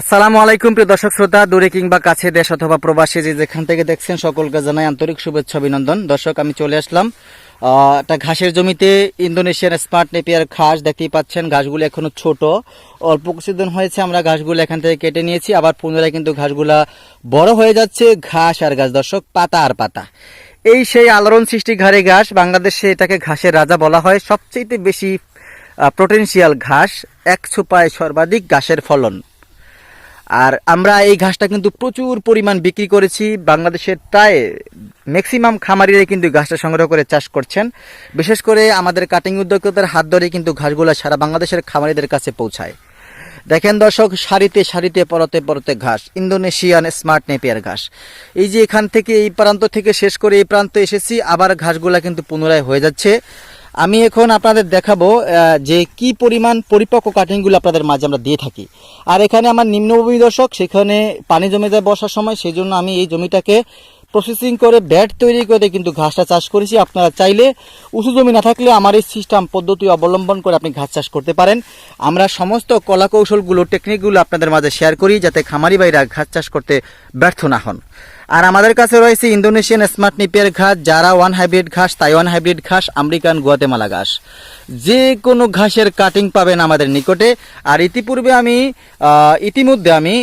আসসালামু আলাইকুম, প্রিয় দর্শক শ্রোতা, দূরে কিংবা কাছে দেশ অথবা প্রবাসী যে যেখান থেকে দেখছেন, সকলকে জানাই আন্তরিক শুভেচ্ছা, অভিনন্দন। দর্শক, আমি চলে আসলাম। একটা ঘাসের জমিতে ইন্দোনেশিয়ান স্মার্ট নেপিয়ার ঘাস দেখতেই পাচ্ছেন। ঘাসগুলো এখনও ছোট। অল্প কিছুদিন হয়েছে, আমরা ঘাসগুলো এখান থেকে কেটে নিয়েছি। আবার পুনরায় কিন্তু ঘাসগুলা বড় হয়ে যাচ্ছে, ঘাস আর ঘাস দর্শক, পাতা আর পাতা। এই সেই আলোড়ন সৃষ্টি ঘাড়ে ঘাস, বাংলাদেশে এটাকে ঘাসের রাজা বলা হয়। সবচেয়ে বেশি পোটেনশিয়াল ঘাস, এক ছোপায় সর্বাধিক ঘাসের ফলন। আর আমরা এই ঘাসটা কিন্তু প্রচুর পরিমাণ বিক্রি করেছি। বাংলাদেশের প্রায় ম্যাক্সিমাম খামারিরা কিন্তু ঘাসটা সংগ্রহ করে চাষ করছেন। বিশেষ করে আমাদের কাটিং উদ্যোক্তাদের হাত ধরে কিন্তু ঘাসগুলো সারা বাংলাদেশের খামারিদের কাছে পৌঁছায়। দেখেন দর্শক, সারিতে সারিতে, পরতে পরতে ঘাস, ইন্দোনেশিয়ান স্মার্ট নেপিয়ার ঘাস। এই যে এখান থেকে, এই প্রান্ত থেকে শেষ করে এই প্রান্তে এসেছি, আবার ঘাসগুলা কিন্তু পুনরায় হয়ে যাচ্ছে। আমি এখন আপনাদের দেখাবো যে কি পরিমাণ পরিপক্ক কাটিংগুলো আপনাদের মাঝে আমরা দিয়ে থাকি। আর এখানে আমার নিম্নভূমি দর্শক, সেখানে পানি জমে যায় বসার সময় সেই জন্য আমি এই জমিটাকে প্রসেসিং করে ব্যাট তৈরি করে কিন্তু ঘাসটা চাষ করেছি। আপনারা চাইলে উঁচু জমি না থাকলে আমার এই সিস্টেম পদ্ধতি অবলম্বন করে আপনি ঘাস চাষ করতে পারেন। আমরা সমস্ত কলা কৌশলগুলো টেকনিকগুলো আপনাদের মাঝে শেয়ার করি যাতে খামারি ভাইরা ঘাস চাষ করতে ব্যর্থ না হন। আর আমাদের কাছে রয়েছে ইন্দোনেশিয়ান স্মার্ট নিপিয়ার ঘাস, যারা ওয়ান হাইব্রিড ঘাস, তাইওয়ান হাইব্রিড ঘাস, আমেরিকান গুয়াতেমালা ঘাস। যে কোনো ঘাসের কাটিং পাবেন আমাদের নিকটে। আর ইতিপূর্বে আমি ইতিমধ্যে আমি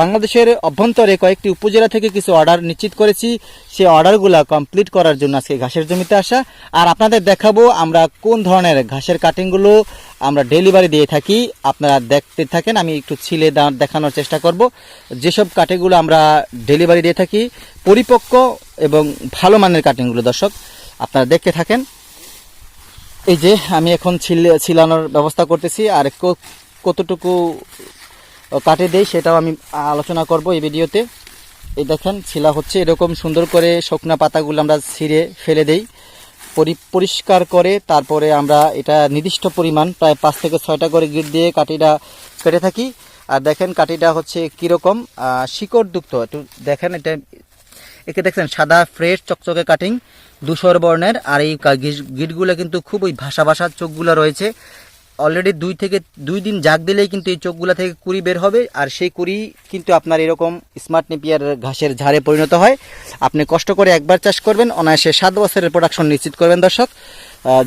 বাংলাদেশের অভ্যন্তরে কয়েকটি উপজেলা থেকে কিছু অর্ডার নিশ্চিত করেছি। সেই অর্ডারগুলো কমপ্লিট করার জন্য আজকে ঘাসের জমিতে আসা। আর আপনাদের দেখাবো আমরা কোন ধরনের ঘাসের কাটিংগুলো আমরা ডেলিভারি দিয়ে থাকি। আপনারা দেখতে থাকেন, আমি একটু ছিলে দেখানোর চেষ্টা করব। যেসব কাটিংগুলো আমরা ডেলিভারি দিয়ে থাকি পরিপক্ক এবং ভালো মানের কাটিংগুলো, দর্শক, আপনারা দেখতে থাকেন। এই যে আমি এখন ছিলে, ছিলানোর ব্যবস্থা করতেছি, আর কতটুকু কাটে দেই সেটাও আমি আলোচনা করব এই ভিডিওতে। এই দেখেন ছিলা হচ্ছে এরকম সুন্দর করে শুকনা পাতাগুলো আমরা ছিঁড়ে ফেলে দেই। পরি- পরিষ্কার করে তারপরে আমরা এটা নির্দিষ্ট পরিমাণ, প্রায় পাঁচ থেকে ছয়টা করে গিট দিয়ে কাঠিটা কেটে থাকি। আর দেখেন কাটিটা হচ্ছে কীরকম শিকড়যুক্ত। একটু দেখেন এটা, একে দেখছেন সাদা, ফ্রেশ, চকচকে কাটিং, ধূসর বর্ণের, আর এই গিটগুলো কিন্তু খুব ওই ভাসা ভাসা চোখগুলো রয়েছে। অলরেডি দুই থেকে দুই দিন জাগ দিলেই কিন্তু এই চোখগুলো থেকে কুড়ি বের হবে, আর সেই কুড়ি কিন্তু আপনার এরকম স্মার্ট নেপিয়ার ঘাসের ঝাড়ে পরিণত হয়। আপনি কষ্ট করে একবার চাষ করবেন, অনায়াসে সাত বছরের প্রোডাকশন নিশ্চিত করবেন দর্শক।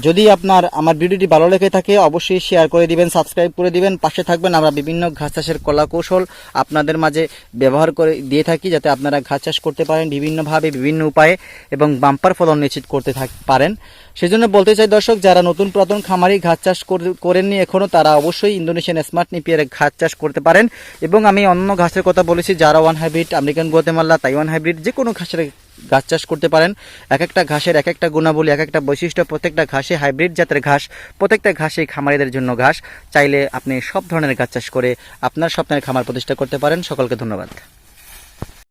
যদি আপনার, আমার ভিডিওটি ভালো লেগে থাকে, অবশ্যই শেয়ার করে দিবেন সাবস্ক্রাইব করে দিবেন, পাশে থাকবেন। আমরা বিভিন্ন ঘাস চাষের কলা কৌশল আপনাদের মাঝে ব্যবহার করে দিয়ে থাকি, যাতে আপনারা ঘাস চাষ করতে পারেন বিভিন্নভাবে, বিভিন্ন উপায়ে এবং বাম্পার ফলন নিশ্চিত করতে থাক, পারেন। সেজন্য বলতে চাই, দর্শক, যারা নতুন পুরাতন খামারি ঘাস চাষ করে- করেননি এখনও তারা অবশ্যই ইন্দোনেশিয়ান স্মার্ট নিপিয়ারে ঘাস চাষ করতে পারেন। এবং আমি অন্য ঘাসের কথা বলেছি, যারা one hybrid American Guatemala Taiwan hybrid যে কোনো ঘাসের গাছ চাষ করতে পারেন। এক একটা ঘাসের এক একটা গুণাবলী এক একটা বৈশিষ্ট্য, প্রত্যেকটা ঘাসে হাইব্রিড জাতের ঘাস, প্রত্যেকটা ঘাসে খামারিদের জন্য ঘাস। চাইলে আপনি সব ধরনের গাছ চাষ করে আপনার স্বপ্নের খামার প্রতিষ্ঠা করতে পারেন। সকলকে ধন্যবাদ।